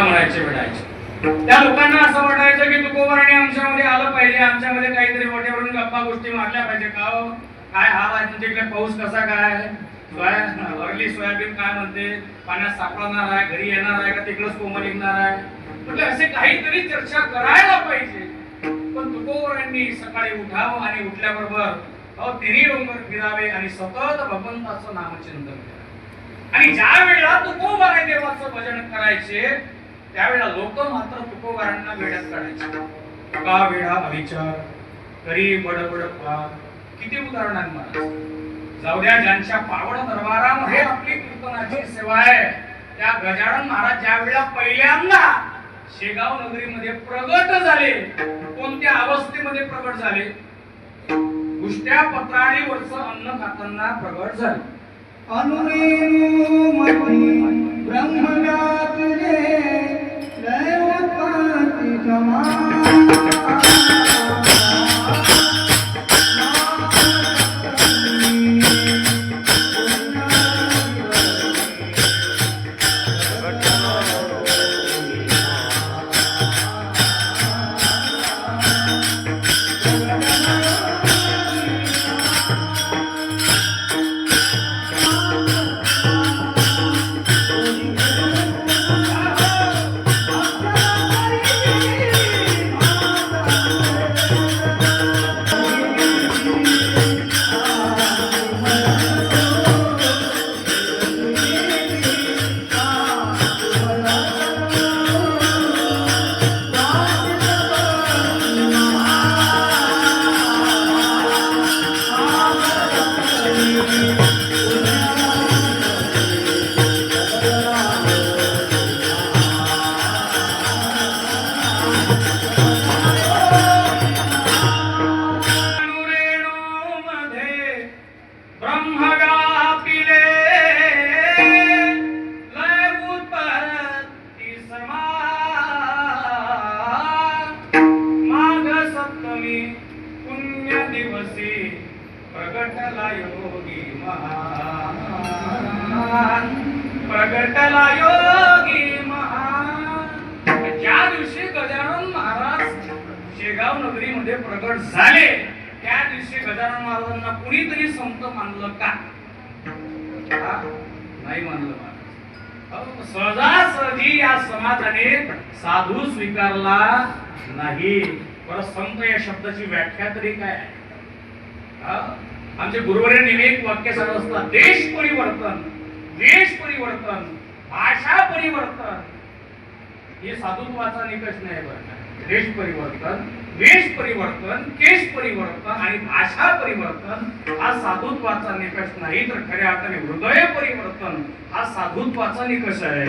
म्हणायचे म्हणायचे? त्या लोकांना असं वाटायचं की तुकोबर आणि आमच्यामध्ये आलं पाहिजे आमच्यामध्ये काहीतरी मोठ्यावरून गप्पा गोष्टी मारल्या पाहिजे. का हो? काय हा आहे पाऊस कसा काय सोया वरली सोयाबीन काय म्हणते? पाण्यात सापडणार आहे घरी येणार आहे का? तिकडंच कोमल निघणार आहे. म्हणजे असे काहीतरी चर्चा करायला पाहिजे. पण तुकोबरांनी सकाळी उठावं आणि उठल्याबरोबर अहो तिन्ही डोंगर फिरावे आणि सतत भगवंताचं नामचिंतन करावे. आणि ज्या वेळेला तुकोबारा देवाचं भजन करायचे त्यावेळेला लोक मात्र तुकोबारांना वेड्यात काढायचे. का वेढा अविचार करी बडबड फार किती उदाहरणांना जाऊद्या जाऊ द्या ज्यांच्या पावड दरबारामध्ये आपली कीर्तनाची सेवा आहे त्या गजानन महाराज ज्या वेळेला पहिल्यांदा शेगाव नगरीमध्ये प्रगट झाले कोणत्या अवस्थेमध्ये प्रगट झाले? उष्ट्या पत्राळीवरच अन्न खाताना प्रगट झाले. अनुरेणु मती amar. प्रगटला योगी महान। प्रगटला योगी महान। ज्या दिवशी गजानन महाराज शेगाव नगरीमध्ये प्रगट झाले त्या श्री गजानन महाराजांना कुणीतरी संत मानलं का? नाही मानलं महाराज. सहजासहजी या समाजाने साधू स्वीकारला नाही. परत संत या शब्दाची व्याख्या तरी काय आहे? आमचे गुरुवरे नेहमी एक वाक्य सांगत असतात. देश परिवर्तन देश परिवर्तन भाषा परिवर्तन. हे साधुत्वाचा निकष नाही बरं देश परिवर्तन वेश परिवर्तन केश परिवर्तन आणि भाषा परिवर्तन हा साधुत्वाचा निकष नाही तर खऱ्या अर्थाने हृदय परिवर्तन हा साधुत्वाचा निकष आहे.